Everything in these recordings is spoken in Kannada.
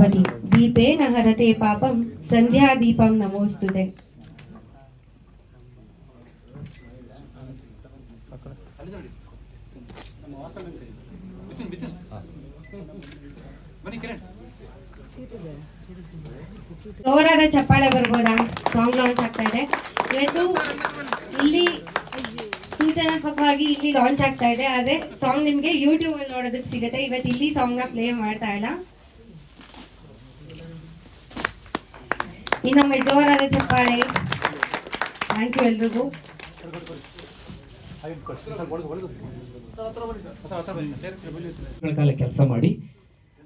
ಸರಸ್ವತಿ ದೀಪೇನ ಹರತೆ ಪಾಪಂ ಸಂಧ್ಯಾ ದೀಪಂ ನಮೋಸ್ತುತೆ. ಜೋರಾದ ಚಪ್ಪಾಳೆ ಬರ್ಬೋದಾ? ಸಾಂಗ್ ಲಾಂಚ್ ಆಗ್ತಾ ಇದೆ. ಇವತ್ತು ಇಲ್ಲಿ ಸೂಚನಾತ್ಮಕವಾಗಿ ಇಲ್ಲಿ ಲಾಂಚ್ ಆಗ್ತಾ ಇದೆ, ಆದ್ರೆ ಸಾಂಗ್ ನಿಮ್ಗೆ ಯೂಟ್ಯೂಬ್ ಅಲ್ಲಿ ನೋಡೋದಕ್ಕೆ ಸಿಗುತ್ತೆ. ಇವತ್ತು ಇಲ್ಲಿ ಸಾಂಗ್ನ ಪ್ಲೇ ಮಾಡ್ತಾ ಇಲ್ಲ. ಇನ್ನೊಮ್ಮೆ ಜೋರಾದ ಚಪ್ಪಾಳೆ. ಥ್ಯಾಂಕ್ ಯು ಎಲ್ರಿಗೂ. ಕಾಲ ಕೆಲಸ ಮಾಡಿ.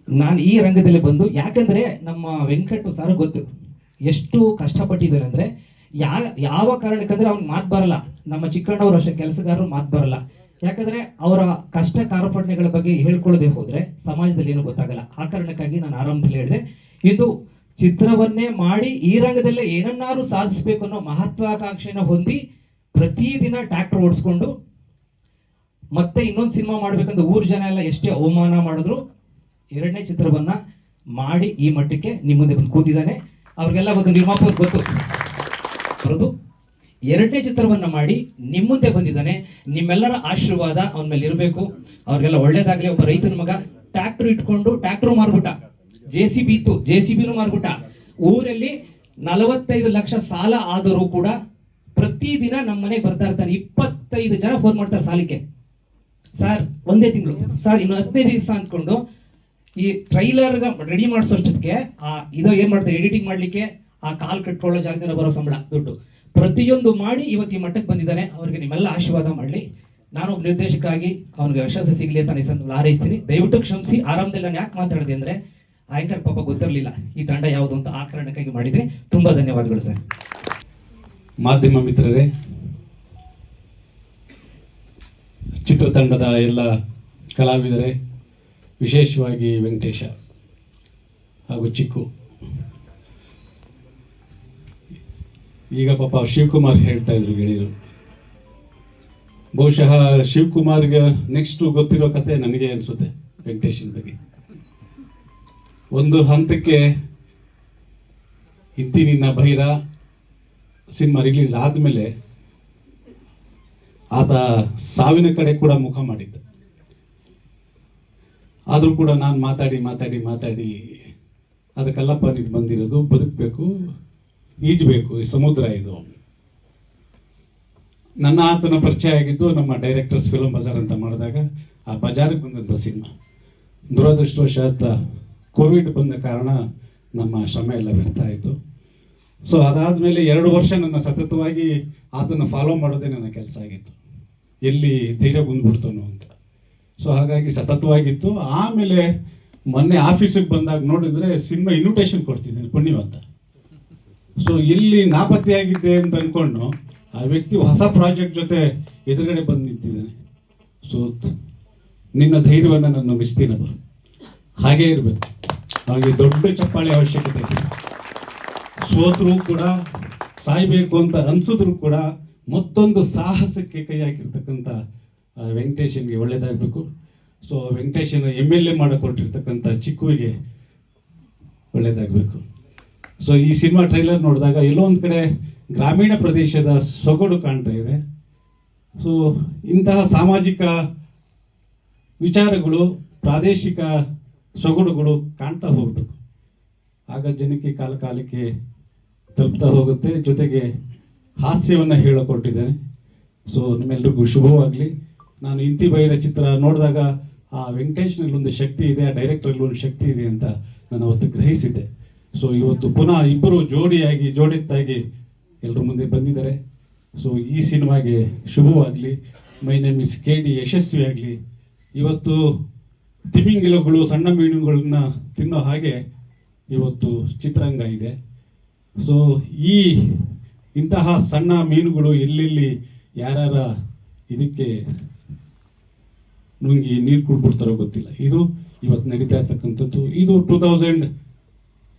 ನಾನು ಈ ರಂಗದಲ್ಲಿ ಬಂದು, ಯಾಕಂದ್ರೆ ನಮ್ಮ ವೆಂಕಟು ಸರ್ ಗೊತ್ತು ಎಷ್ಟು ಕಷ್ಟಪಟ್ಟಿದ್ದಾರೆ ಅಂದ್ರೆ, ಯಾ, ಯಾವ ಕಾರಣಕ್ಕಂದ್ರೆ ಅವ್ನ್ ಮಾತು ಬರಲ್ಲ. ನಮ್ಮ ಚಿಕ್ಕಣ್ಣವ್ರು ಅಷ್ಟೇ, ಕೆಲಸಗಾರರು ಮಾತು ಬರಲ್ಲ. ಯಾಕಂದ್ರೆ ಅವರ ಕಷ್ಟ ಕಾರ್ಪಣ್ಯಗಳ ಬಗ್ಗೆ ಹೇಳ್ಕೊಳ್ಳದೆ ಹೋದ್ರೆ ಸಮಾಜದಲ್ಲಿ ಏನು ಗೊತ್ತಾಗಲ್ಲ. ಆ ಕಾರಣಕ್ಕಾಗಿ ನಾನು ಆರಂಭದಲ್ಲಿ ಹೇಳಿದೆ. ಇದು ಚಿತ್ರವನ್ನೇ ಮಾಡಿ ಈ ರಂಗದಲ್ಲೇ ಏನನ್ನಾರು ಸಾಧಿಸಬೇಕು ಅನ್ನೋ ಮಹತ್ವಾಕಾಂಕ್ಷೆಯನ್ನು ಹೊಂದಿ ಪ್ರತಿದಿನ ಟ್ಯಾಕ್ಟರ್ ಓಡಿಸ್ಕೊಂಡು ಮತ್ತೆ ಇನ್ನೊಂದು ಸಿನಿಮಾ ಮಾಡ್ಬೇಕಂತ ಊರ್ ಜನ ಎಲ್ಲ ಎಷ್ಟೇ ಅವಮಾನ ಮಾಡಿದ್ರು, ಎರಡನೇ ಚಿತ್ರವನ್ನ ಮಾಡಿ ಈ ಮಟ್ಟಕ್ಕೆ ನಿಮ್ಮ ಮುಂದೆ ಬಂದು ಕೂತಿದ್ದಾನೆ. ಅವ್ರಿಗೆಲ್ಲ ಗೊತ್ತು ನಿರ್ಮಾಪಕ ಗೊತ್ತು. ಬರೋದು. ಎರಡನೇ ಚಿತ್ರವನ್ನ ಮಾಡಿ ನಿಮ್ಮ ಮುಂದೆ ಬಂದಿದ್ದಾನೆ. ನಿಮ್ಮೆಲ್ಲರ ಆಶೀರ್ವಾದ ಅವನ ಮೇಲೆ ಇರಬೇಕು. ಅವ್ರಿಗೆಲ್ಲ ಒಳ್ಳೇದಾಗಲಿ. ಒಬ್ಬ ರೈತನ ಮಗ. ಟ್ಯಾಕ್ಟರ್ ಇಟ್ಕೊಂಡು ಟ್ಯಾಕ್ಟ್ರು ಮಾರ್ಬಿಟ್ಟ. ಜೆ ಸಿ ಬಿ ಇತ್ತು. ಜೆ ಸಿ ಬಿನೂ ಮಾರ್ಬಿಟ್ಟ. ಊರಲ್ಲಿ ನಲವತ್ತೈದು ಲಕ್ಷ ಸಾಲ ಆದರೂ ಕೂಡ ಪ್ರತಿದಿನ ನಮ್ಮ ಮನೆಗೆ ಬರ್ತಾ ಇರ್ತಾನೆ ಇಪ್ಪತ್ತೈದು ಜನ ಫೋನ್ ಮಾಡ್ತಾರೆ ಸಾಲಕ್ಕೆ. ಸರ್ ಒಂದೇ ತಿಂಗಳು. ಸರ್ ಇನ್ನು ಹದಿನೈದು ದಿವಸ ಅಂದ್ಕೊಂಡು ಈ ಟ್ರೈಲರ್ ರೆಡಿ ಮಾಡಿಸೋಷ್ಟಕ್ಕೆ, ಆ, ಇದು ಏನು ಮಾಡ್ತಾರೆ? ಎಡಿಟಿಂಗ್ ಮಾಡ್ಲಿಕ್ಕೆ ಆ ಕಾಲ್ ಕಟ್ಕೊಳ್ಳೋ ಜಾಗದಿಂದ ಬರೋ ಸಂಬಳ, ದುಡ್ಡು. ಪ್ರತಿಯೊಂದು ಮಾಡಿ ಇವತ್ತು ಈ ಮಟ್ಟಕ್ಕೆ ಬಂದಿದ್ದಾನೆ ಅವ್ರಿಗೆ ನಿಮ್ಮೆಲ್ಲ ಆಶೀರ್ವಾದ ಮಾಡಲಿ. ನಾನು ಒಬ್ಬ ನಿರ್ದೇಶಕ ಆಗಿ ಅವನಿಗೆ ಯಶಸ್ಸು ಸಿಗಲಿ ಅಂತ ಸಂದರ್ಭದಲ್ಲಿ ಹಾರೈಸ್ತೀನಿ. ದಯವಿಟ್ಟು ಕ್ಷಮಿಸಿ. ಆರಾಮದಲ್ಲಿ ನಾನು ಯಾಕೆ ಮಾತಾಡಿದೆ ಅಂದ್ರೆ ಆಂಕರ್ ಪಾಪ ಗೊತ್ತಿರಲಿಲ್ಲ ಈ ತಂಡ ಯಾವುದು ಅಂತ ಆ ಕಾರಣಕ್ಕಾಗಿ ಮಾಡಿದ್ರೆ ತುಂಬಾ ಧನ್ಯವಾದಗಳು ಸರ್. ಮಾಧ್ಯಮ ಮಿತ್ರರೇ, ಚಿತ್ರತಂಡದ ಎಲ್ಲ ಕಲಾವಿದರೇ, ವಿಶೇಷವಾಗಿ ವೆಂಕಟೇಶ ಹಾಗೂ ಚಿಕ್ಕು. ಈಗ ಪಾಪ ಶಿವಕುಮಾರ್ ಹೇಳ್ತಾ ಇದ್ರು ಗೆಳೆಯರು. ಬಹುಶಃ ಶಿವಕುಮಾರ್ಗೆ ನೆಕ್ಸ್ಟ್ ಗೊತ್ತಿರೋ ಕತೆ ನನಗೆ ಅನಿಸುತ್ತೆ ವೆಂಕಟೇಶನ್ ಬಗ್ಗೆ. ಒಂದು ಹಂತಕ್ಕೆ ಇದ್ದೀನಿ ನಿನ್ನ ಭೈರ ಸಿನಿಮಾ ರಿಲೀಸ್ ಆದಮೇಲೆ ಆತ ಸಾವಿನ ಕಡೆ ಕೂಡ ಮುಖ ಮಾಡಿದ್ದ. ಆದರೂ ಕೂಡ ನಾನು ಮಾತಾಡಿ ಮಾತಾಡಿ ಮಾತಾಡಿ ಅದಕ್ಕೆಲ್ಲಪ್ಪ ನೀನು ಬಂದಿರೋದು ಬದುಕಬೇಕು, ಈಜಬೇಕು ಈ ಸಮುದ್ರ ಇದು. ನನ್ನ ಆತನ ಪರಿಚಯ ಆಗಿದ್ದು ನಮ್ಮ ಡೈರೆಕ್ಟರ್ಸ್ ಫಿಲಂ ಬಜಾರ್ ಅಂತ ಮಾಡಿದಾಗ ಆ ಬಜಾರಿಗೆ ಬಂದಂಥ ಸಿನಿಮಾ. ದುರದೃಷ್ಟವಶಾತ್ ಕೋವಿಡ್ ಬಂದ ಕಾರಣ ನಮ್ಮ ಶ್ರಮ ಎಲ್ಲ ವ್ಯರ್ಥ ಆಯಿತು. ಸೊ ಅದಾದಮೇಲೆ ಎರಡು ವರ್ಷ ನನ್ನ ಸತತವಾಗಿ ಆತನ ಫಾಲೋ ಮಾಡೋದೇ ನನ್ನ ಕೆಲಸ ಆಗಿತ್ತು. ಎಲ್ಲಿ ಧೈರ್ಯ ಬಂದ್ಬಿಡ್ತಾನೋ ಅಂತ. ಸೊ ಹಾಗಾಗಿ ಸತತವಾಗಿತ್ತು. ಆಮೇಲೆ ಮೊನ್ನೆ ಆಫೀಸಿಗೆ ಬಂದಾಗ ನೋಡಿದರೆ ಸಿನಿಮಾ ಇನ್ವಿಟೇಷನ್ ಕೊಡ್ತಿದ್ದೀನಿ ಪುಣ್ಯವಂತ ಸೊ ಎಲ್ಲಿ ನಾಪತ್ತೆಯಾಗಿದ್ದೆ ಅಂತ ಅಂದ್ಕೊಂಡು ಆ ವ್ಯಕ್ತಿ ಹೊಸ ಪ್ರಾಜೆಕ್ಟ್ ಜೊತೆ ಎದುರುಗಡೆ ಬಂದು ನಿಂತಿದ್ದಾನೆ. ಸೊ ನಿನ್ನ ಧೈರ್ಯವನ್ನು ನಾನು ನಂಬಿಸ್ತೀನಪ್ಪ ಹಾಗೇ ಇರಬೇಕು. ಹಾಗೆ ದೊಡ್ಡ ಚಪ್ಪಾಳೆ ಅವಶ್ಯಕತೆ ಇದೆ. ಸೋತರೂ ಕೂಡ, ಸಾಯ್ಬೇಕು ಅಂತ ಅನ್ಸಿದ್ರು ಕೂಡ ಮತ್ತೊಂದು ಸಾಹಸಕ್ಕೆ ಕೈ ಹಾಕಿರ್ತಕ್ಕಂಥ ವೆಂಕಟೇಶನ್ಗೆ ಒಳ್ಳೇದಾಗಬೇಕು. So Venkatesan M L A ಮಾಡಿಕೊಟ್ಟಿರ್ತಕ್ಕಂಥ ಚಿಕ್ಕುವಿಗೆ ಒಳ್ಳೇದಾಗಬೇಕು. ಸೊ ಈ ಸಿನಿಮಾ ಟ್ರೈಲರ್ ನೋಡಿದಾಗ ಎಲ್ಲೋ ಒಂದು ಕಡೆ ಗ್ರಾಮೀಣ ಪ್ರದೇಶದ ಸೊಗಡು ಕಾಣ್ತಾ ಇದೆ. ಸೊ ಇಂತಹ ಸಾಮಾಜಿಕ ವಿಚಾರಗಳು, ಪ್ರಾದೇಶಿಕ ಸೊಗಡುಗಳು ಕಾಣ್ತಾ ಹೋಗ್ಬೇಕು. ಆಗ ಜನಕ್ಕೆ ಕಾಲ ಕಾಲಕ್ಕೆ ತಲುಪ್ತಾ ಹೋಗುತ್ತೆ. ಜೊತೆಗೆ ಹಾಸ್ಯವನ್ನು ಹೇಳಿಕೊಟ್ಟಿದ್ದೇನೆ. ಸೊ ನಿಮ್ಮೆಲ್ರಿಗೂ ಶುಭವಾಗಲಿ. ನಾನು ಇಂತಿ ಬೈರ ಚಿತ್ರ ನೋಡಿದಾಗ ಆ ವೆಂಕಟೇಶ್ನಲ್ಲಿ ಒಂದು ಶಕ್ತಿ ಇದೆ, ಆ ಡೈರೆಕ್ಟ್ರಲ್ಲಿ ಒಂದು ಶಕ್ತಿ ಇದೆ ಅಂತ ನಾನು ಅವತ್ತು ಗ್ರಹಿಸಿದ್ದೆ. ಸೊ ಇವತ್ತು ಪುನಃ ಇಬ್ಬರು ಜೋಡಿಯಾಗಿ, ಜೋಡೆತ್ತಾಗಿ ಎಲ್ಲರ ಮುಂದೆ ಬಂದಿದ್ದಾರೆ. ಸೊ ಈ ಸಿನಿಮಾಗೆ ಶುಭವಾಗಲಿ. My name is K D ಯಶಸ್ವಿಯಾಗಲಿ. ಇವತ್ತು ತಿಮಿಂಗಿಲಗಳು ಸಣ್ಣ ಮೀನುಗಳನ್ನ ತಿನ್ನೋ ಹಾಗೆ ಇವತ್ತು ಚಿತ್ರರಂಗ ಇದೆ. ಸೊ ಈ ಇಂತಹ ಸಣ್ಣ ಮೀನುಗಳು ಎಲ್ಲೆಲ್ಲಿ ಯಾರ್ಯಾರ ಇದಕ್ಕೆ ನುಂಗಿ ನೀರು ಕುಡ್ಬಿಡ್ತಾರೋ ಗೊತ್ತಿಲ್ಲ. ಇದು ಇವತ್ತು ನಡೀತಾ ಇರ್ತಕ್ಕಂಥದ್ದು. ಇದು ಟೂ ತೌಸಂಡ್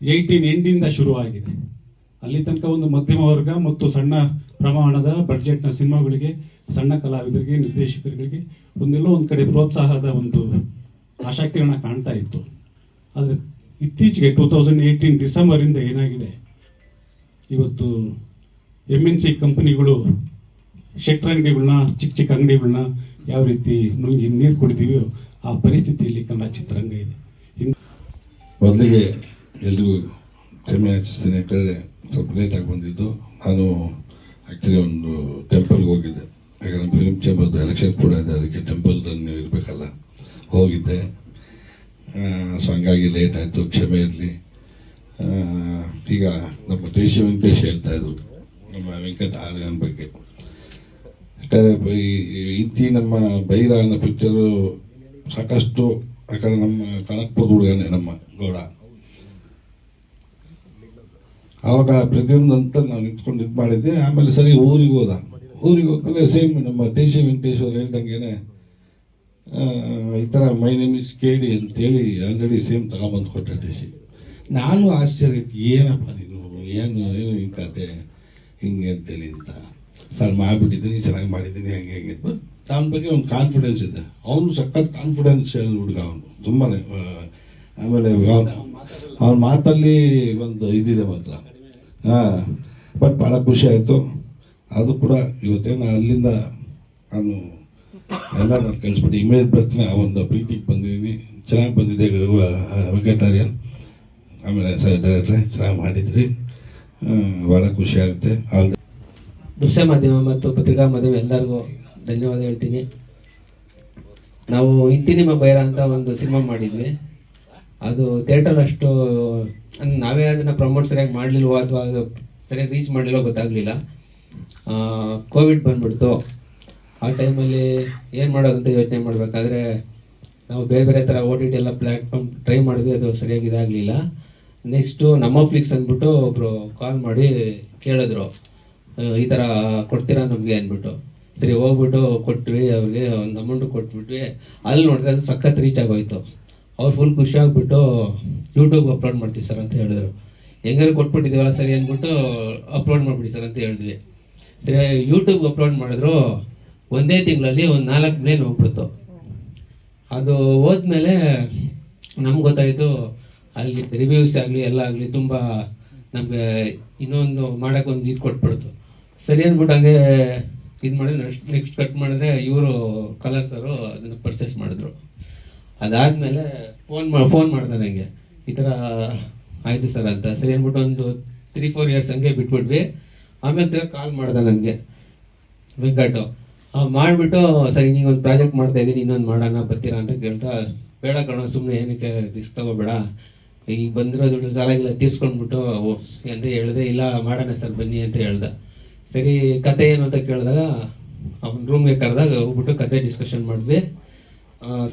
ಏಯ್ಟೀನ್ ಎಂಡಿಂದ ಶುರುವಾಗಿದೆ. ಅಲ್ಲಿ ತನಕ ಒಂದು ಮಧ್ಯಮ ವರ್ಗ ಮತ್ತು ಸಣ್ಣ ಪ್ರಮಾಣದ ಬಡ್ಜೆಟ್ನ ಸಿನಿಮಾಗಳಿಗೆ, ಸಣ್ಣ ಕಲಾವಿದರಿಗೆ, ನಿರ್ದೇಶಕರಿಗೆ ಒಂದೆಲ್ಲೋ ಒಂದು ಕಡೆ ಪ್ರೋತ್ಸಾಹದ ಒಂದು ಆಸಕ್ತಿಗಳನ್ನ ಕಾಣ್ತಾ ಇತ್ತು. ಆದರೆ ಇತ್ತೀಚೆಗೆ ಟೂ ತೌಸಂಡ್ ಏಯ್ಟೀನ್ ಡಿಸೆಂಬರಿಂದ ಏನಾಗಿದೆ? ಇವತ್ತು ಎಂ ಎನ್ ಸಿ ಕಂಪನಿಗಳು, ಶೆಟ್ರ್ ಅಂಗಡಿಗಳನ್ನ ಚಿಕ್ಕ ಚಿಕ್ಕ ಅಂಗಡಿಗಳನ್ನ ಯಾವ ರೀತಿ ನುಂಗಿ ನೀರು ಕುಡಿತೀವಿ ಆ ಪರಿಸ್ಥಿತಿಯಲ್ಲಿ ಕನ್ನಡ ಚಿತ್ರರಂಗ ಇದೆ. ಮೊದಲಿಗೆ ಎಲ್ರಿಗೂ ಕ್ಷಮೆ ಯಾಚಿಸ್ತೀನಿ ಯಾಕಂದರೆ ಸ್ವಲ್ಪ ಲೇಟಾಗಿ ಬಂದಿದ್ದು. ನಾನು ಆ್ಯಕ್ಚುಲಿ ಒಂದು ಟೆಂಪಲ್ಗೆ ಹೋಗಿದ್ದೆ. ಯಾಕಂದರೆ ನಮ್ಮ ಫಿಲ್ಮ್ ಚೇಂಬರ್ದು ಎಲೆಕ್ಷನ್ ಕೂಡ ಇದೆ. ಅದಕ್ಕೆ ಟೆಂಪಲ್ದಲ್ಲಿ ಇರಬೇಕಲ್ಲ. ಹೋಗಿದ್ದೆ. ಸೊ ಹಂಗಾಗಿ ಲೇಟ್ ಆಯಿತು ಕ್ಷಮೆ ಇರಲಿ. ಈಗ ನಮ್ಮ ದೇಶ ವೆಂಕಟೇಶ್ ಹೇಳ್ತಾ ಇದ್ರು ನಮ್ಮ ವೆಂಕಟ ಆರ್ಯನ ಬಗ್ಗೆ. ಇಂತಿ ನಮ್ಮ ಬೈರ ಅನ್ನೋ ಪಿಕ್ಚರು ಸಾಕಷ್ಟು ಯಾಕಂದ್ರೆ ನಮ್ಮ ಕನಕ್ಪುರ ಹುಡುಗನೇ ನಮ್ಮ ಗೌಡ. ಆವಾಗ ಪ್ರತಿಯೊಂದಂತ ನಾನು ನಿಂತ್ಕೊಂಡು ಇದು ಮಾಡಿದ್ದೆ ಆಮೇಲೆ ಸರಿ ಊರಿಗೆ ಹೋದ. ಊರಿಗೆ ಹೋದ್ಮೇಲೆ ಸೇಮ್ ನಮ್ಮ ಟಿ ಸಿ ವೆಂಕಟೇಶ್ವರ ಹೇಳ್ದಂಗೆನೆ ಆ, ಈ ಥರ ಮೈ ನೇಮ್ ಇಸ್ ಕೇಳಿ ಅಂತೇಳಿ ಆಲ್ರೆಡಿ ಸೇಮ್ ತಗೊಂಬಂದು ಕೊಟ್ಟ ಸಿ ನಾನು ಆಶ್ಚರ್ಯ, ಏನಪ್ಪ ನೀನು? ಏನು ಏನು ಹಿಂಗೆ ಕತೆ? ಹಿಂಗೆ ಅಂತೇಳಿ ಅಂತ. ಸರ್, ಮಾಡಿಬಿಟ್ಟಿದ್ದೀನಿ, ಚೆನ್ನಾಗಿ ಮಾಡಿದ್ದೀನಿ, ಹಂಗೆ ಹಂಗೆ. ಬಟ್ ಅವನ ಬಗ್ಗೆ ಒಂದು ಕಾನ್ಫಿಡೆನ್ಸ್ ಇದೆ. ಅವನು ಸಖತ್ ಕಾನ್ಫಿಡೆನ್ಸ್ ಹುಡುಗ ಅವನು. ತುಂಬಾ ಆಮೇಲೆ ಅವನ ಮಾತಲ್ಲಿ ಒಂದು ಇದಿದೆ ಮಾತ್ರ. ಹಾಂ ಬಟ್ ಭಾಳ ಖುಷಿ ಆಯಿತು. ಅದು ಕೂಡ ಇವತ್ತೇನು ಅಲ್ಲಿಂದ ನಾನು ಎಲ್ಲ ನಾನು ಕಳಿಸ್ಬಿಟ್ಟು ಇಮೇಲ್ ಬರ್ತೀನಿ ಆ ಒಂದು ಪ್ರೀತಿಗೆ ಬಂದಿದ್ದೀನಿ ಚೆನ್ನಾಗಿ ಬಂದಿದೆ ವೆಂಕಟಾರ್ಯನ್. ಆಮೇಲೆ ಸರ್ ಡೈರೆಕ್ಟ್ರೆ, ಚೆನ್ನಾಗಿ ಮಾಡಿದ್ರಿ. ಭಾಳ ಖುಷಿ ಆಗುತ್ತೆ. ಆಲ್ ದೃಶ್ಯ ಮಾಧ್ಯಮ ಮತ್ತು ಪತ್ರಿಕಾ ಮಾಧ್ಯಮ ಎಲ್ಲರಿಗೂ ಧನ್ಯವಾದ ಹೇಳ್ತೀನಿ. ನಾವು ಇಂತಿ ನಿಮ್ಮ ಬೈರ ಅಂತ ಒಂದು ಸಿನಿಮಾ ಮಾಡಿದ್ವಿ. ಅದು ಥಿಯೇಟರ್ ಅಷ್ಟು ನಾವೇ ಅದನ್ನ ಪ್ರಮೋಟ್ ಸರಿಯಾಗಿ ಮಾಡಲಿಲ್ವೋ ಅಥವಾ ಅದು ಸರಿಯಾಗಿ ರೀಚ್ ಮಾಡಲಿಲ್ಲೋ ಗೊತ್ತಾಗಲಿಲ್ಲ. ಕೋವಿಡ್ ಬಂದ್ಬಿಡ್ತು. ಆ ಟೈಮಲ್ಲಿ ಏನು ಮಾಡೋದು ಅಂತ ಯೋಚನೆ ಮಾಡಬೇಕಾದ್ರೆ ನಾವು ಬೇರೆ ಬೇರೆ ಥರ ಓ ಟಿ ಟಿ ಎಲ್ಲ ಪ್ಲ್ಯಾಟ್ಫಾರ್ಮ್ ಟ್ರೈ ಮಾಡಿದ್ವಿ, ಅದು ಸರಿಯಾಗಿ ಇದಾಗಲಿಲ್ಲ. ನೆಕ್ಸ್ಟು ನಮ್ಮ ಫ್ಲಿಕ್ಸ್ ಅಂದ್ಬಿಟ್ಟು ಒಬ್ಬರು ಕಾಲ್ ಮಾಡಿ ಕೇಳಿದ್ರು. ಈ ಥರ ಕೊಡ್ತೀರಾ ನಮಗೆ ಅಂದ್ಬಿಟ್ಟು. ಸರಿ, ಹೋಗ್ಬಿಟ್ಟು ಕೊಟ್ವಿ, ಅವ್ರಿಗೆ ಒಂದು ಅಮೌಂಟು ಕೊಟ್ಬಿಟ್ವಿ. ಅಲ್ಲಿ ನೋಡಿದ್ರೆ ಅದು ಸಖತ್ ರೀಚ್ ಆಗೋಯ್ತು. ಅವ್ರು ಫುಲ್ ಖುಷಿ ಆಗ್ಬಿಟ್ಟು ಯೂಟ್ಯೂಬ್ ಅಪ್ಲೋಡ್ ಮಾಡ್ತೀವಿ ಸರ್ ಅಂತ ಹೇಳಿದ್ರು. ಹೆಂಗಾರು ಕೊಟ್ಬಿಟ್ಟಿದ್ದೀವಲ್ಲ ಸರಿ ಅಂದ್ಬಿಟ್ಟು ಅಪ್ಲೋಡ್ ಮಾಡಿಬಿಡಿ ಸರ್ ಅಂತ ಹೇಳಿದ್ವಿ. ಸರಿ ಯೂಟ್ಯೂಬ್ ಅಪ್ಲೋಡ್ ಮಾಡಿದ್ರು ಒಂದೇ ತಿಂಗಳಲ್ಲಿ ಒಂದು ನಾಲ್ಕು ಪ್ಲೇನ್ ಹೋಗ್ಬಿಡ್ತು. ಅದು ಹೋದ್ಮೇಲೆ ನಮ್ಗೆ ಗೊತ್ತಾಯಿತು, ಅಲ್ಲಿ ರಿವ್ಯೂಸ್ ಆಗಲಿ, ಎಲ್ಲ ಆಗಲಿ ತುಂಬ ನಮಗೆ ಇನ್ನೊಂದು ಮಾಡೋಕೆ ಒಂದು ಇದು ಕೊಟ್ಬಿಡ್ತು. ಸರಿ ಅಂದ್ಬಿಟ್ಟು ಹಂಗೆ ಇದು ಮಾಡಿದ್ರೆ ನೆಕ್ಸ್ಟ್ ನೆಕ್ಸ್ಟ್ ಕಟ್ ಮಾಡಿದ್ರೆ ಇವರು ಕಲರ್ಸರು ಅದನ್ನು ಪರ್ಚೇಸ್ ಮಾಡಿದ್ರು. ಅದಾದಮೇಲೆ ಫೋನ್ ಮಾ ಫೋನ್ ಮಾಡ್ದೆ ನನಗೆ ಈ ಥರ ಆಯಿತು ಸರ್ ಅಂತ. ಸರಿ ಅಂದ್ಬಿಟ್ಟು ಒಂದು ತ್ರೀ ಫೋರ್ ಇಯರ್ಸ್ ಹಂಗೆ ಬಿಟ್ಬಿಟ್ವಿ. ಆಮೇಲೆ ತಿರ್ಗಿ ಕಾಲ್ ಮಾಡ್ದೆ ನನಗೆ ವೆಂಕಟು ಮಾಡ್ಬಿಟ್ಟು ಸರಿ ನೀವು ಒಂದು ಪ್ರಾಜೆಕ್ಟ್ ಮಾಡ್ತಾ ಇದ್ದೀನಿ ಇನ್ನೊಂದು ಮಾಡೋಣ, ಬರ್ತೀರಾ ಅಂತ ಕೇಳ್ತಾ, ಬೇಡ ಕಣೋ ಸುಮ್ಮನೆ ಏನಕ್ಕೆ ರಿಸ್ಕ್ ತಗೋಬೇಡ. ಈಗ ಬಂದಿರೋ ದುಡ್ಡು ಸಾಲಾಗಿಲ್ಲ, ತೀರ್ಸ್ಕೊಂಡ್ಬಿಟ್ಟು ಅಂತ ಹೇಳಿದೆ, ಇಲ್ಲ, ಮಾಡೋಣ ಸರ್, ಬನ್ನಿ ಅಂತ ಹೇಳ್ದ. ಸರಿ, ಕತೆ ಏನು ಅಂತ ಕೇಳಿದಾಗ, ಅವ್ನ ರೂಮ್ಗೆ ಕರೆದಾಗ, ಹೋಗ್ಬಿಟ್ಟು ಕತೆ ಡಿಸ್ಕಷನ್ ಮಾಡಿದ್ವಿ.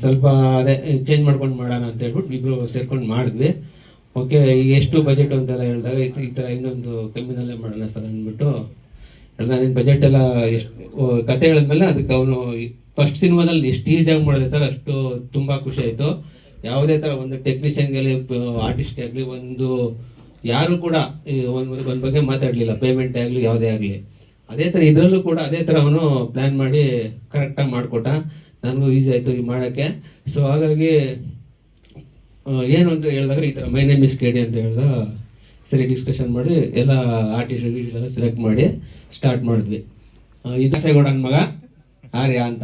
ಸ್ವಲ್ಪ ಅದೇ ಚೇಂಜ್ ಮಾಡ್ಕೊಂಡು ಮಾಡೋಣ ಅಂತ ಹೇಳ್ಬಿಟ್ಟು ಇಬ್ರು ಸೇರ್ಕೊಂಡು ಮಾಡಿದ್ವಿ. ಓಕೆ ಎಷ್ಟು ಬಜೆಟ್ ಅಂತೆಲ್ಲ ಹೇಳಿದಾಗ, ಈ ಥರ ಇನ್ನೊಂದು ಕಮ್ಮಿನಲ್ಲೇ ಮಾಡೋಣ ಸರ್ ಅಂದ್ಬಿಟ್ಟು ನಿನ್ನ ಬಜೆಟ್ ಎಲ್ಲ ಎಷ್ಟು ಕತೆ ಹೇಳಿದ್ಮೇಲೆ ಅದಕ್ಕೆ ಅವನು ಫಸ್ಟ್ ಸಿನಿಮಾದಲ್ಲಿ ಎಷ್ಟು ಈಸಿಯಾಗಿ ಮಾಡಿದೆ ಸರ್, ಅಷ್ಟು ತುಂಬ ಖುಷಿ ಆಯಿತು. ಯಾವುದೇ ಥರ ಒಂದು ಟೆಕ್ನಿಷಿಯನ್ಗೆ ಆಗಲಿ ಆರ್ಟಿಸ್ಟ್ಗೆ ಆಗಲಿ, ಒಂದು ಯಾರು ಕೂಡ ಒಂದು ಒಂದು ಬಗ್ಗೆ ಮಾತಾಡಲಿಲ್ಲ. ಪೇಮೆಂಟ್ ಆಗಲಿ, ಯಾವುದೇ ಆಗಲಿ. ಅದೇ ಥರ ಇದರಲ್ಲೂ ಕೂಡ ಅದೇ ಥರ ಅವನು ಪ್ಲ್ಯಾನ್ ಮಾಡಿ ಕರೆಕ್ಟಾಗಿ ಮಾಡಿಕೊಟ್ಟ. ನನಗೂ ಈಸಿ ಆಯಿತು ಈ ಮಾಡೋಕ್ಕೆ. ಸೊ ಹಾಗಾಗಿ ಏನು ಅಂತ ಹೇಳಿದಾಗ ಈ ಥರ ಮೈ ನೇಮ್ ಇಸ್ ಕೇಡಿ ಅಂತ ಹೇಳ್ದ ಸರಿ ಡಿಸ್ಕಷನ್ ಮಾಡಿ, ಎಲ್ಲ ಆರ್ಟಿಸ್ಟ್ ಎಲ್ಲ ಸೆಲೆಕ್ಟ್ ಮಾಡಿ ಸ್ಟಾರ್ಟ್ ಮಾಡಿದ್ವಿ. ಇದು ಮಗ ಆರ್ಯ ಅಂತ.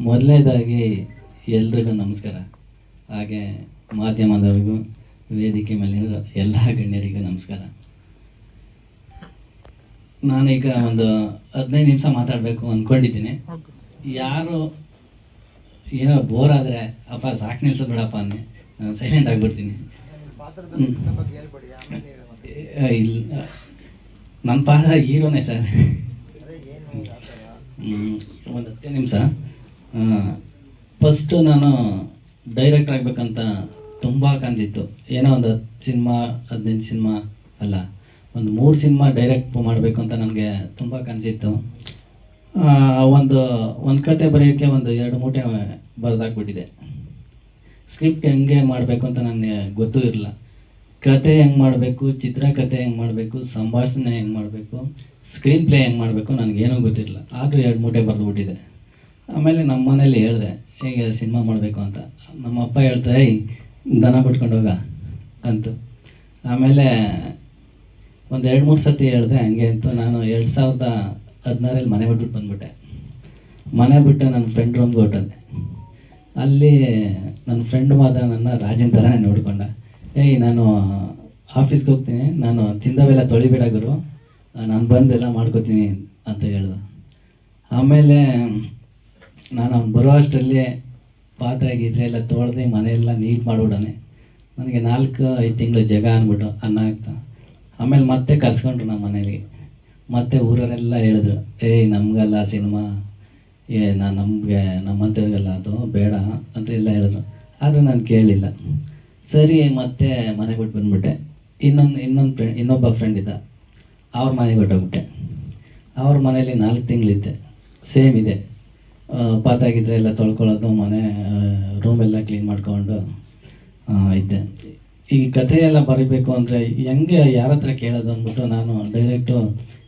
ಮೊದಲನೇದಾಗಿ ಎಲ್ರಿಗೂ ನಮಸ್ಕಾರ. ಹಾಗೆ ಮಾಧ್ಯಮದವರಿಗೂ, ವೇದಿಕೆ ಮೇಲೆ ಎಲ್ಲ ಗಣ್ಯರಿಗೂ ನಮಸ್ಕಾರ. ನಾನೀಗ ಒಂದು ಹದಿನೈದು ನಿಮಿಷ ಮಾತಾಡಬೇಕು ಅಂದ್ಕೊಂಡಿದ್ದೀನಿ ಯಾರು ಏನೋ ಬೋರ್ ಆದರೆ ಅಪ್ಪ ಸಾಕು ನಿಲ್ಸೋದು ಬೇಡಪ್ಪ ಅನ್ನಿ. ನಾನು ಸೈಲೆಂಟ್ ಆಗಿಬಿಡ್ತೀನಿ. ಇಲ್ಲ. ನನ್ನ ಪಾತ್ರ ಹೀರೋನೇ ಸರ್. ಒಂದು ಹತ್ತೇ ನಿಮಿಷ. ಫಸ್ಟು ನಾನು ಡೈರೆಕ್ಟರ್ ಆಗಬೇಕಂತ ತುಂಬ ಕನಸಿತ್ತು. ಏನೋ ಒಂದು ಹತ್ತು ಸಿನಿಮಾ, ಹದಿನೈದು ಸಿನಿಮಾ ಅಲ್ಲ. ಒಂದು ಮೂರು ಸಿನಿಮಾ ಡೈರೆಕ್ಟ್ ಮಾಡಬೇಕು ಅಂತ ನನಗೆ ತುಂಬ ಕನಸಿತ್ತು. ಒಂದು ಒಂದು ಕತೆ ಬರೆಯೋಕ್ಕೆ ಒಂದು ಎರಡು ಮೂಟೆ ಬರೆದಾಕ್ಬಿಟ್ಟಿದೆ ಸ್ಕ್ರಿಪ್ಟ್ ಹೆಂಗೆ ಮಾಡಬೇಕು ಅಂತ ನನಗೆ ಗೊತ್ತೂ ಇರಲಿಲ್ಲ. ಕತೆ ಹೆಂಗೆ ಮಾಡಬೇಕು ಚಿತ್ರಕಥೆ ಹೆಂಗೆ ಮಾಡಬೇಕು, ಸಂಭಾಷಣೆ ಹೆಂಗೆ ಮಾಡಬೇಕು ಸ್ಕ್ರೀನ್ ಪ್ಲೇ ಹೆಂಗೆ ಮಾಡಬೇಕು ನನಗೇನೂ ಗೊತ್ತಿರಲಿಲ್ಲ. ಆದರೂ ಎರಡು ಮೂಟೆ ಬರೆದುಬಿಟ್ಟಿದೆ. ಆಮೇಲೆ ನಮ್ಮ ಮನೇಲಿ ಹೇಳಿದೆ, ಹೇಗೆ ಸಿನಿಮಾ ಮಾಡಬೇಕು ಅಂತ? ನಮ್ಮ ಅಪ್ಪ ಹೇಳ್ತಾ ದನ ಬಿಟ್ಕೊಂಡು ಹೋಗ, ಅಂತು. ಆಮೇಲೆ ಒಂದು ಎರಡು ಮೂರು ಸತಿ ಹೇಳಿದೆ, ಹಂಗೆ ಅಂತ ನಾನು ಎರಡು ಸಾವಿರದ ಹದಿನಾರಲ್ಲಿ ಮನೆ ಬಿಟ್ಬಿಟ್ಟು ಬಂದ್ಬಿಟ್ಟೆ. ಮನೆ ಬಿಟ್ಟು ನನ್ನ ಫ್ರೆಂಡ್ ರೂಮ್ಗೆ ಹೊಟ್ಟಂದೆ ಅಲ್ಲಿ ನನ್ನ ಫ್ರೆಂಡ್ ಮಾತ್ರ ನನ್ನ ರಾಜನ್ ಥರನೇ ನೋಡ್ಕೊಂಡ. ಏಯ್, ನಾನು ಆಫೀಸ್ಗೆ ಹೋಗ್ತೀನಿ, ನಾನು ತಿಂದವೆಲ್ಲ ತೊಳಿಬೇಡ ಗುರು. ನಾನು ಬಂದೆಲ್ಲ ಮಾಡ್ಕೋತೀನಿ ಅಂತ ಹೇಳ್ದ. ಆಮೇಲೆ ನಾನು ಅವ್ನು ಬರೋ ಅಷ್ಟರಲ್ಲಿ ಪಾತ್ರೆ, ಗೀತ್ರೆ ಎಲ್ಲ ತೊಳೆದು ಮನೆಯೆಲ್ಲ ನೀಟ್ ಮಾಡಿಬಿಡೋನೆ ನನಗೆ ನಾಲ್ಕು ಐದು ತಿಂಗಳು ಜಗ ಅಂದ್ಬಿಟ್ಟು ಅನ್ನ ಆಗ್ತಾ. ಆಮೇಲೆ ಮತ್ತೆ ಕರ್ಸ್ಕೊಂಡ್ರು ನಮ್ಮ ಮನೇಲಿ. ಮತ್ತೆ ಊರವರೆಲ್ಲ ಹೇಳಿದ್ರು, ಏಯ್, ನಮಗಲ್ಲ ಸಿನಿಮಾ. ಏ, ನಾನು ನಮಗೆ ನಮ್ಮಂಥವ್ರಿಗೆಲ್ಲ ಅದು ಬೇಡ ಅಂತ ಎಲ್ಲ ಹೇಳಿದ್ರು. ಆದರೆ ನಾನು ಕೇಳಲಿಲ್ಲ ಸರಿ, ಮತ್ತೆ ಮನೆಗೆ ಬಿಟ್ಟು ಬಂದ್ಬಿಟ್ಟೆ. ಇನ್ನೊಂದು ಇನ್ನೊಂದು ಫ್ರೆಂಡ್, ಇನ್ನೊಬ್ಬ ಫ್ರೆಂಡ್ ಇದ್ದ. ಅವ್ರ ಮನೆಗೆ ಹೊಟ್ಟೋಗ್ಬಿಟ್ಟೆ ಅವ್ರ ಮನೇಲಿ ನಾಲ್ಕು ತಿಂಗಳಿದ್ದೆ ಸೇಮ್ ಇದೆ. ಪಾತ್ರಾಗಿದ್ರೆ ಎಲ್ಲ ತೊಳ್ಕೊಳ್ಳೋದು, ಮನೆ ರೂಮೆಲ್ಲ ಕ್ಲೀನ್ ಮಾಡ್ಕೊಂಡು ಇದ್ದೆ. ಈ ಕಥೆ ಎಲ್ಲ ಬರಿಬೇಕು ಅಂದರೆ ಹೆಂಗೆ, ಯಾರ ಹತ್ರ ಕೇಳೋದು ಅಂದ್ಬಿಟ್ಟು ನಾನು ಡೈರೆಕ್ಟು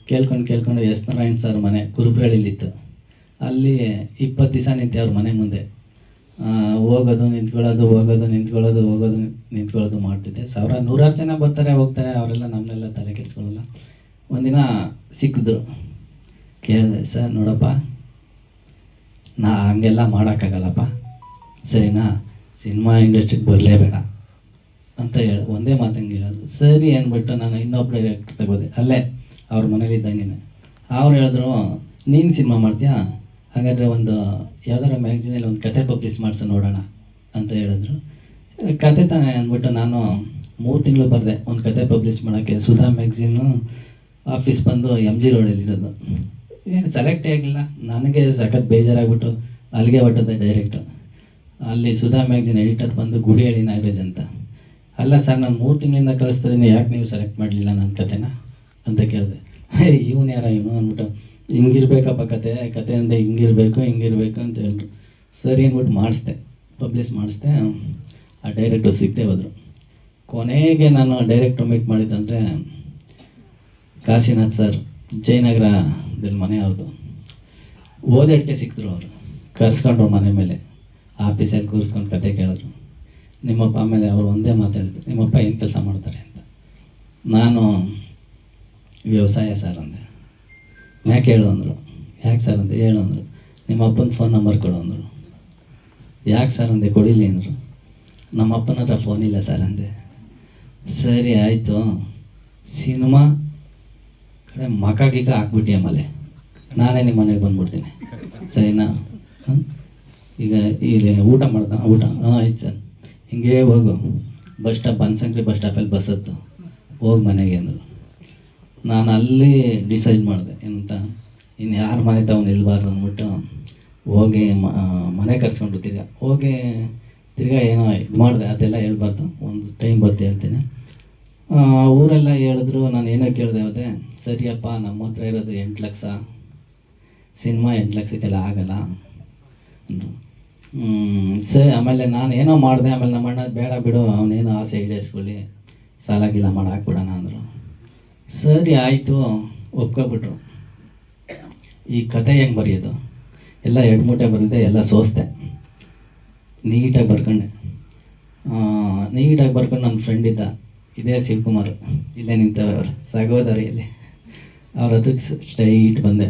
ಕೇಳ್ಕೊಂಡು ಕೇಳ್ಕೊಂಡು ಎಸ್ ನಾರಾಯಣ್ ಸರ್ ಮನೆ, ಕುರುಬ್ರಳ್ಳಿಲಿತ್ತು. ಅಲ್ಲಿ ಇಪ್ಪತ್ತು ದಿವಸ ನಿಂತೆ ಅವ್ರ ಮನೆ ಮುಂದೆ. ಹೋಗೋದು, ನಿಂತ್ಕೊಳ್ಳೋದು ಹೋಗೋದು ನಿಂತ್ಕೊಳ್ಳೋದು ಹೋಗೋದು, ನಿಂತ್ಕೊಳ್ಳೋದು ಮಾಡ್ತಿದ್ದೆ. ಸಾವಿರ, ನೂರಾರು ಜನ ಬರ್ತಾರೆ, ಹೋಗ್ತಾರೆ, ಅವರೆಲ್ಲ ನಮ್ಮನ್ನೆಲ್ಲ ತಲೆ ಕೆಡಿಸ್ಕೊಳ್ಳಲ್ಲ. ಒಂದಿನ ಸಿಕ್ಕಿದ್ರು. ಕೇಳಿದೆ, ಸರ್, ನೋಡಪ್ಪ, ನಾ ಹಂಗೆಲ್ಲ ಮಾಡೋಕ್ಕಾಗಲ್ಲಪ್ಪ. ಸರಿನಾ? ಸಿನಿಮಾ ಇಂಡಸ್ಟ್ರಿಗೆ ಬರಲೇಬೇಡ. ಅಂತ ಹೇಳಿ, ಒಂದೇ ಮಾತಂಗೆ ಹೇಳೋದು ಸರಿ ಅಂದ್ಬಿಟ್ಟು ನಾನು ಇನ್ನೊಬ್ಬ ಡೈರೆಕ್ಟರ್ ತಗೋದೆ. ಅಲ್ಲೇ, ಅವ್ರ ಮನೇಲಿ ಇದ್ದಂಗೆ ಅವ್ರು ಹೇಳಿದ್ರು, ನೀನು ಸಿನಿಮಾ ಮಾಡ್ತೀಯಾ? ಹಾಗಾದರೆ ಒಂದು, ಯಾವ್ದಾರ ಮ್ಯಾಗ್ಝಿನಲ್ಲಿ ಒಂದು ಕತೆ ಪಬ್ಲಿಷ್ ಮಾಡಿಸು ನೋಡೋಣ ಅಂತ ಹೇಳಿದ್ರು. ಕತೆ ತಾನೇ ಅಂದ್ಬಿಟ್ಟು ನಾನು ಮೂರು ತಿಂಗಳು ಬರೆದೆ ಒಂದು ಕತೆ ಪಬ್ಲಿಷ್ ಮಾಡೋಕ್ಕೆ ಸುಧಾ ಮ್ಯಾಗ್ಝಿನ್ನು ಆಫೀಸ್ ಬಂದು ಎಂ ಜಿ ರೋಡಲ್ಲಿರೋದು ಏನು ಸೆಲೆಕ್ಟೇ ಆಗಿಲ್ಲ. ನನಗೆ ಸಖತ್ ಬೇಜಾರಾಗ್ಬಿಟ್ಟು ಅಲ್ಲಿಗೆ ಹೊಟ್ಟದೆ ಡೈರೆಕ್ಟು ಅಲ್ಲಿ ಸುಧಾ ಮ್ಯಾಗ್ಝಿನ್ ಎಡಿಟರ್ ಬಂದು ಗುಡಿಹಳ್ಳಿ ನಾಗರಾಜ್ ಅಂತ. ಅಲ್ಲ ಸರ್, ನಾನು ಮೂರು ತಿಂಗಳಿಂದ ಕಲಿಸ್ತಾ ಇದ್ದೀನಿ ಯಾಕೆ ನೀವು ಸೆಲೆಕ್ಟ್ ಮಾಡಲಿಲ್ಲ ನನ್ನ ಕತೆನ? ಅಂತ ಕೇಳಿದೆ. ಇವನು ಯಾರ ಇವನು ಅಂದ್ಬಿಟ್ಟು, ಹಿಂಗಿರ್ಬೇಕಪ್ಪ ಕತೆ ಕತೆ ಅಂದರೆ ಹಿಂಗಿರ್ಬೇಕು ಹಿಂಗಿರ್ಬೇಕು ಅಂತ ಹೇಳಿದ್ರು. ಸರಿ ಅಂದ್ಬಿಟ್ಟು ಮಾಡಿಸ್ದೆ ಪಬ್ಲಿಷ್ ಮಾಡಿಸ್ದೆ, ಆ ಡೈರೆಕ್ಟ್ರು ಸಿಗ್ತೇ ಹೋದರು. ಕೊನೆಗೆ ನಾನು ಡೈರೆಕ್ಟ್ರು ಮೀಟ್ ಮಾಡಿದ್ದಂದರೆ, ಕಾಶಿನಾಥ್ ಸರ್ ಜಯನಗರದಲ್ಲಿ ಮನೆ ಅವ್ರದ್ದು ಓದಾಡಿಕೆ ಸಿಕ್ತರು ಅವರು, ಕರ್ಸ್ಕೊಂಡ್ರು ಮನೆ ಮೇಲೆ. ಆಫೀಸಲ್ಲಿ ಕೂರಿಸ್ಕೊಂಡು ಕತೆ ಕೇಳಿದ್ರು. ನಿಮ್ಮಪ್ಪ ಆಮೇಲೆ ಅವರು ಒಂದೇ ಮಾತಾಡಿದ್ರು. ನಿಮ್ಮಪ್ಪ ಏನು ಕೆಲಸ ಮಾಡ್ತಾರೆ ಅಂತ. ನಾನು ವ್ಯವಸಾಯ ಸರ್ ಅಂದೆ. ಯಾಕೆ ಹೇಳು ಅಂದರು. ಯಾಕೆ ಸರ್ ಅಂದೆ? ಹೇಳು ಅಂದರು. ನಿಮ್ಮ ಅಪ್ಪನ ಫೋನ್ ನಂಬರ್ ಕೊಡು ಅಂದರು. ಯಾಕೆ ಸರ್ ಅಂದೆ? ಕೊಡಿಲಿ ಅಂದರು. ನಮ್ಮ ಅಪ್ಪನ ಹತ್ರ ಫೋನ್ ಇಲ್ಲ ಸರ್ ಅಂದೆ. ಸರಿ ಆಯಿತು. ಸಿನಿಮಾ ಕಡೆ ಮಕ ಗಿಕ ಹಾಕ್ಬಿಟ್ಟಿ ಆಮೇಲೆ. ನಾನೇ ನಿಮ್ಮ ಮನೆಗೆ ಬಂದ್ಬಿಡ್ತೀನಿ. ಸರಿನಾ? ಈಗ ಇಲ್ಲಿ ಊಟ ಮಾಡ್ದ ಊಟ. ಹಾಂ, ಆಯ್ತು ಸರ್ ಹಿಂಗೇ ಹೋಗು. ಬಸ್ ಸ್ಟಾಪ್, ಬನ್ಸಂಕ್ರಿ ಬಸ್ ಸ್ಟಾಪಲ್ಲಿ ಬಸ್ ಹತ್ತು. ಹೋಗಿ ಮನೆಗೆ ಅಂದರು. ನಾನು ಅಲ್ಲಿ ಡಿಸೈಡ್ ಮಾಡಿದೆ. ಎಂತ? ಇನ್ನು ಯಾರ ಮನೆ ತಗೊಂಡು ನಿಲ್ಬಾರ್ದು ಅಂದ್ಬಿಟ್ಟು ಹೋಗಿ ಮನೆ ಕರ್ಸ್ಕೊಂಡು ತಿರ್ಗಾ. ಹೋಗಿ ತಿರ್ಗಾ ಏನೋ ಇದು ಮಾಡಿದೆ. ಅದೆಲ್ಲ ಹೇಳ್ಬಾರ್ದು. ಒಂದು ಟೈಮ್ ಬರ್ತು ಹೇಳ್ತೀನಿ. ಊರೆಲ್ಲ ಹೇಳಿದ್ರು. ನಾನು ಏನೋ ಕೇಳಿದೆ ಅದೇ ಸರಿಯಪ್ಪ ನಮ್ಮ ಹತ್ರ ಇರೋದು ಎಂಟು ಲಕ್ಷ. ಸಿನಿಮಾ ಎಂಟು ಲಕ್ಷಕ್ಕೆಲ್ಲ ಆಗಲ್ಲ ಅಂದ್ರು. ಸರಿ ಆಮೇಲೆ ನಾನು ಏನೋ ಮಾಡಿದೆ, ಆಮೇಲೆ ನಮ್ಮ ಅಣ್ಣ, ಬೇಡ ಬಿಡು, ಅವನೇನೋ ಆಸೆ ಈಡೇರಿಸ್ಕೊಳ್ಳಿ ಸಾಲ ಗೀಲ ಮಾಡಿ, ಹಾಕ್ಬಿಡೋಣ ಅಂದರು. ಸರಿ, ಆಯಿತು, ಒಪ್ಕೊಬಿಟ್ರು. ಈ ಕತೆ ಹೆಂಗೆ ಬರೆಯೋದು? ಎಲ್ಲ ಎರಡು ಮೂಟೆ ಬರೆದಿದ್ದೆ, ಎಲ್ಲ ಸೋಸ್ದೆ. ನೀಟಾಗಿ ಬರ್ಕೊಂಡೆ. ನೀಟಾಗಿ ಬರ್ಕೊಂಡು ನನ್ನ ಫ್ರೆಂಡ್ ಇದ್ದ, ಇದೇ ಶಿವಕುಮಾರ್. ಇಲ್ಲೇ ನಿಂತವ್ರವ್ರು ಸಹೋದರಿಯಲ್ಲಿ ಅವ್ರ ಹತ್ರಕ್ಕೆ ಸ್ಟ್ರೈಟ್ ಬಂದೆ.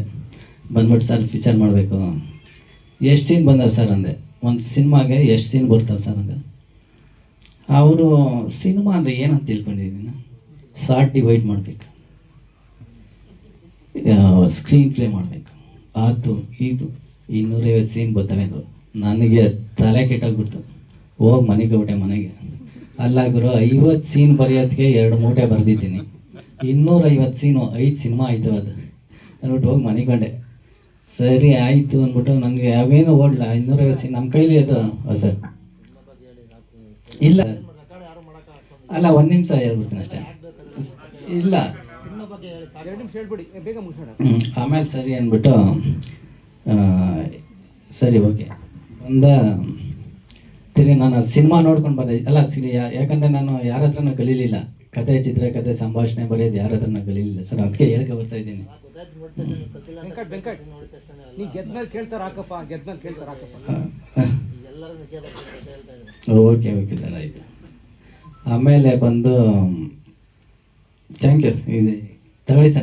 ಬಂದ್ಬಿಟ್ಟು, ಸರ್ ಫೀಚರ್ ಮಾಡಬೇಕು. ಎಷ್ಟು ಸೀನ್ ಬಂದವ್ರು ಸರ್? ಅಂದೆ. ಒಂದು ಸಿನಿಮಾಗೆ ಎಷ್ಟು ಸೀನ್ ಬರ್ತಾರೆ ಸರ್ ಅಂದೆ ಅವರು ಸಿನಿಮಾ ಅಂದರೆ ಏನಂತ ತಿಳ್ಕೊಂಡಿದ್ದೀನಿ ಶಾರ್ಟ್ ಡಿವೈಡ್ ಮಾಡಬೇಕು. ಸ್ಕ್ರೀನ್ ಪ್ಲೇ ಮಾಡಬೇಕು. ಅದು ಇದು, ಇನ್ನೂರೈವತ್ತು ಸೀನ್ ಬರ್ತವೆ ಅಂದರು. ನನಗೆ ತಲೆ ಕೆಟ್ಟೋಗ್ಬಿಡ್ತು. ಹೋಗಿ ಮನೆಗೆ ಬಿಟ್ಟೆ ಮನೆಗೆ. ಅಲ್ಲ ಐವತ್ತು ಸೀನ್ ಬರೆಯೋದಕ್ಕೆ ಎರಡು ಮೂಟೆ ಬರೆದಿದ್ದೀನಿ. ಇನ್ನೂರೈವತ್ತು ಸೀನು ಐದು ಸಿನಿಮಾ ಆಯಿತು ಅದು. ಅಂದ್ಬಿಟ್ಟು ಹೋಗಿ ಮನೆಗೊಂಡೆ ಸರಿ ಆಯಿತು ಅಂದ್ಬಿಟ್ಟು ನನಗೆ ಓಡಲ್ಲ ಇನ್ನೂರೈವತ್ತು ಐವತ್ತು ನಮ್ಮ ಕೈಲಿ ಅದು ಸರ್. ಇಲ್ಲ. ಅಲ್ಲ, ಒಂದು ನಿಮಿಷ ಹೇಳ್ಬಿಡ್ತೀನಿ ಅಷ್ಟೇ. ಇಲ್ಲ. ಆಮೇಲೆ ಸರಿ ಅಂದ್ಬಿಟ್ಟು ಸರಿ, ಓಕೆ. ಒಂದ ತಿರಿ ನಾನು ಸಿನಿಮಾ ನೋಡ್ಕೊಂಡು ಬಂದೆ. ಅಲ್ಲ, ಸಿರಿ ಯಾಕಂದ್ರೆ ನಾನು ಯಾರ ಹತ್ರನೂ ಕಲೀಲಿಲ್ಲ. ಕತೆ ಚಿತ್ರಕಥೆ ಸಂಭಾಷಣೆ ಬರೆಯೋದು ಯಾರ ಹತ್ರ ಕಲೀಲಿಲ್ಲ ಸರ್ ಅದಕ್ಕೆ ಹೇಳ್ಕೊ ಬರ್ತಾ ಇದ್ದೀನಿ. ಓಕೆ ಓಕೆ ಸರ್ ಆಯಿತು. ಆಮೇಲೆ ಬಂದು ಥ್ಯಾಂಕ್ ಯು. ಇದು ತಗೊಳ್ಳಿ ಸರ್.